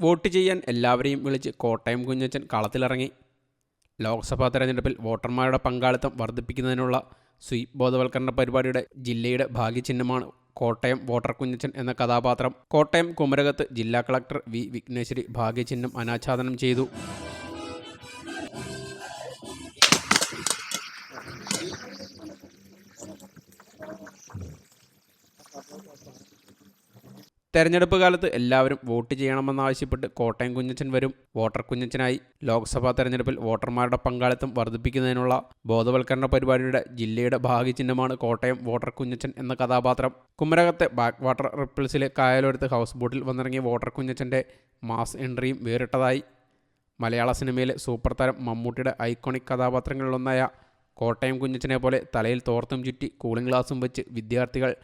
Vote ചെയ്യാൻ എല്ലാവരെയും വിളിച്ച് കോട്ടയം കുഞ്ഞച്ചൻ കളത്തിലിറങ്ങി. ലോക്സഭാ തെരഞ്ഞെടുപ്പിൽ വോട്ടർമാരുടെ പങ്കാളിത്തം വർദ്ധിപ്പിക്കുന്നതിനുള്ള സ്വീപ് ബോധവൽക്കരണ പരിപാടിയുടെ ജില്ലയുടെ ഭാഗ്യചിഹ്നമാണ് കോട്ടയം വോട്ടർ കുഞ്ഞച്ചൻ എന്ന കഥാപാത്രം. കോട്ടയം കുമരകത്ത് ജില്ലാ കളക്ടർ വി വിഘ്നേശ്വരി ഭാഗ്യചിഹ്നം അനാച്ഛാദനം ചെയ്തു. തെരഞ്ഞെടുപ്പ് കാലത്ത് എല്ലാവരും വോട്ട് ചെയ്യണമെന്നാവശ്യപ്പെട്ട് കോട്ടയം കുഞ്ഞച്ചൻ വരും. വോട്ടർ കുഞ്ഞച്ചനായി. ലോക്സഭാ തെരഞ്ഞെടുപ്പിൽ വോട്ടർമാരുടെ പങ്കാളിത്തം വർദ്ധിപ്പിക്കുന്നതിനുള്ള ബോധവൽക്കരണ പരിപാടിയുടെ ജില്ലയുടെ ഭാഗ്യചിഹ്നമാണ് കോട്ടയം വോട്ടർ കുഞ്ഞച്ചൻ എന്ന കഥാപാത്രം. കുമരകത്തെ ബാക്ക് വാട്ടർ റിപ്പിൾസിലെ കായലോരത്ത് ഹൗസ് ബോട്ടിൽ വന്നിറങ്ങിയ വോട്ടർ കുഞ്ഞച്ചന്റെ മാസ് എൻട്രിയും വേറിട്ടതായി. മലയാള സിനിമയിലെ സൂപ്പർ താരം മമ്മൂട്ടിയുടെ ഐക്കോണിക് കഥാപാത്രങ്ങളിലൊന്നായ കോട്ടയം കുഞ്ഞച്ചനെ പോലെ തലയിൽ തോർത്തും ചുറ്റി കൂളിംഗ് ഗ്ലാസും വെച്ച് വിദ്യാർത്ഥികൾ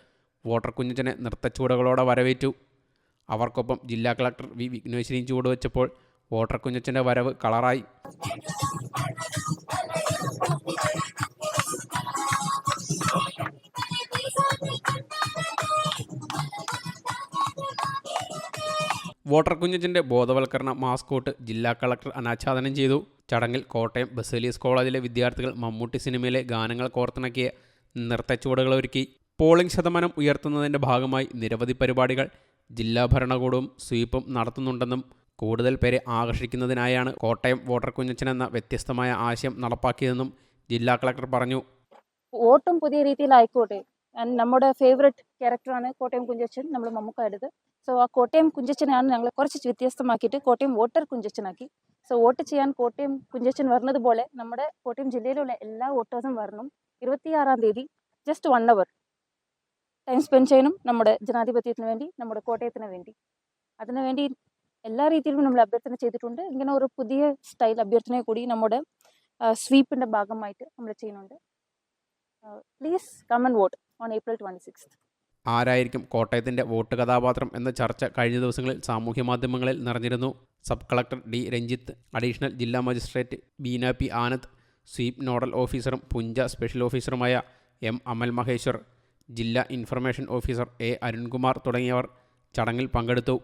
വോട്ടർ കുഞ്ഞച്ചനെ നൃത്തച്ചുവടുകളോടെ വരവേറ്റു. അവർക്കൊപ്പം ജില്ലാ കളക്ടർ വി. വിഘ്നേശ്വരിയും ചുവടുവെച്ചപ്പോൾ വോട്ടർ കുഞ്ഞച്ചന്റെ വരവ് കളറായി. വോട്ടർ കുഞ്ഞച്ചന്റെ ബോധവൽക്കരണ മാസ്കോട്ട് ജില്ലാ കളക്ടർ അനാച്ഛാദനം ചെയ്തു. ചടങ്ങിൽ കോട്ടയം ബസേലിയസ് കോളേജിലെ വിദ്യാർത്ഥികൾ മമ്മൂട്ടി സിനിമയിലെ ഗാനങ്ങൾ കോർത്തിണക്കിയ നൃത്തച്ചുവടുകൾ ഒരുക്കി. പോളിംഗ് ശതമാനം ഉയർത്തുന്നതിന്റെ ഭാഗമായി നിരവധി പരിപാടികൾ ജില്ലാ ഭരണകൂടവും സ്വീപ്പും നടത്തുന്നുണ്ടെന്നും കൂടുതൽ പേരെ ആകർഷിക്കുന്നതിനായാണ് കോട്ടയം വോട്ടർ കുഞ്ഞച്ചൻ എന്ന വ്യത്യസ്തമായ ആശയം നടപ്പാക്കിയതെന്നും ജില്ലാ കളക്ടർ പറഞ്ഞു. വോട്ടും പുതിയ രീതിയിലായിക്കോട്ടെ. ആൻഡ് നമ്മുടെ ഫേവററ്റ് ക്യാരക്ടറാണ് കോട്ടയം കുഞ്ചച്ചൻ നമ്മൾ മമ്മൂക്കായുടേത്. സോ ആ കോട്ടയം കുഞ്ചച്ചനാണ് ഞങ്ങൾ കുറച്ച് വ്യത്യസ്തമാക്കിയിട്ട് കോട്ടയം വോട്ടർ കുഞ്ചച്ചനാക്കി സോ വോട്ട് ചെയ്യാൻ കോട്ടയം കുഞ്ചച്ചൻ വരുന്നത് പോലെ നമ്മുടെ കോട്ടയം ജില്ലയിലുള്ള എല്ലാ വോട്ടേഴ്സും വരണം. ഇരുപത്തിയാറാം തീയതി just one hour time spend ചെയ്യണം നമ്മുടെ ജനാധിപത്യത്തിന് വേണ്ടി നമ്മുടെ കോട്ടയത്തിന് വേണ്ടി. അതിനു വേണ്ടി എല്ലാ രീതിയിലും നമ്മൾ അഭ്യർത്ഥന ചെയ്തിട്ടുണ്ട്. ഇങ്ങനെ ഒരു പുതിയ സ്റ്റൈൽ അഭ്യർത്ഥന കൂടി നമ്മുടെ സ്വീപ്പിന്റെ ഭാഗമായിട്ട് നമ്മൾ ചെയ്യുന്നുണ്ട്. Please come vote on April twenty six ആരായിരിക്കും കോട്ടയത്തിന്റെ വോട്ട് കഥാപാത്രം എന്ന ചർച്ച കഴിഞ്ഞ ദിവസങ്ങളിൽ സാമൂഹ്യ മാധ്യമങ്ങളിൽ നിറഞ്ഞിരുന്നു. Sub collector D Ranjith additional ജില്ലാ magistrate Beena P Anand sweep nodal ഓഫീസറും പുഞ്ച സ്പെഷ്യൽ ഓഫീസറുമായ എം അമൽ മഹേശ്വർ ജില്ലാ ഇൻഫർമേഷൻ ഓഫീസർ എ അരുൺകുമാർ തുടങ്ങിയവർ ചടങ്ങിൽ പങ്കെടുത്തു.